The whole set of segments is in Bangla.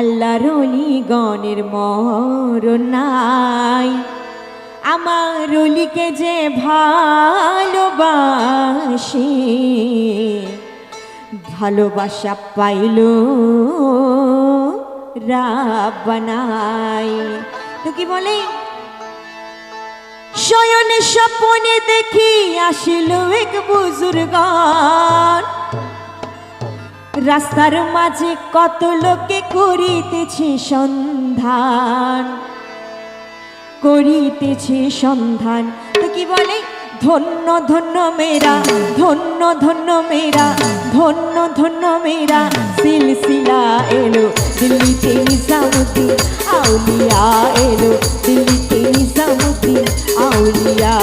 আল্লাহ রলি গণের মরণ নাই। আমার রলিকে যে ভালোবাসে, ভালোবাসা পাইল রাবানাই তো কি বলে? শয়নে স্বপনে দেখি আসিল এক বুজুর্গান রাস্তার মাঝে কত লোকে করিতেছে সন্ধান করিতেছে সন্ধান। তো কি বলে? ধন্য ধন্য মেরা ধন্য ধন্য মেরা ধন্য ধন্য মেরা সিলসিলা এলো, দিল্লিতে নিজামুদ্দিন, আউলিয়া এলো, দিল্লিতে নিজামুদ্দিন, আউলিয়া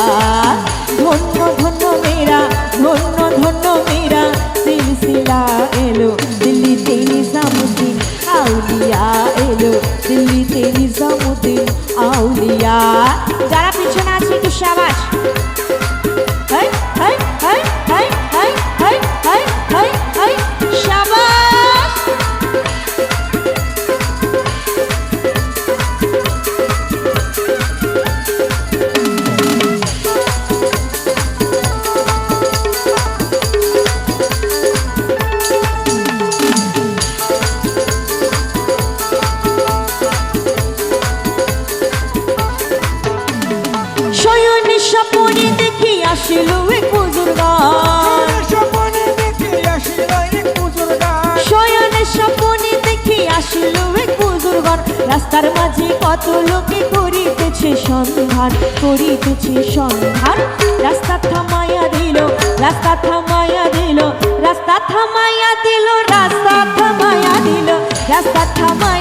স্বপনে দেখি আসিল এক বুজুর্গান স্বপনে দেখে আসিল এক বুজুর্গান। শয়নে স্বপনে দেখি আসিল এক বুজুর্গান রাস্তার মাঝে কত লোকে করিতেছে সন্ধান করিতেছে সন্ধান। রাস্তা থামাইয়া দিল রাস্তা থামাইয়া দিল রাস্তা থামাইয়া দিল রাস্তা থামাইয়া দিল রাস্তা থামাইয়া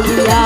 yeah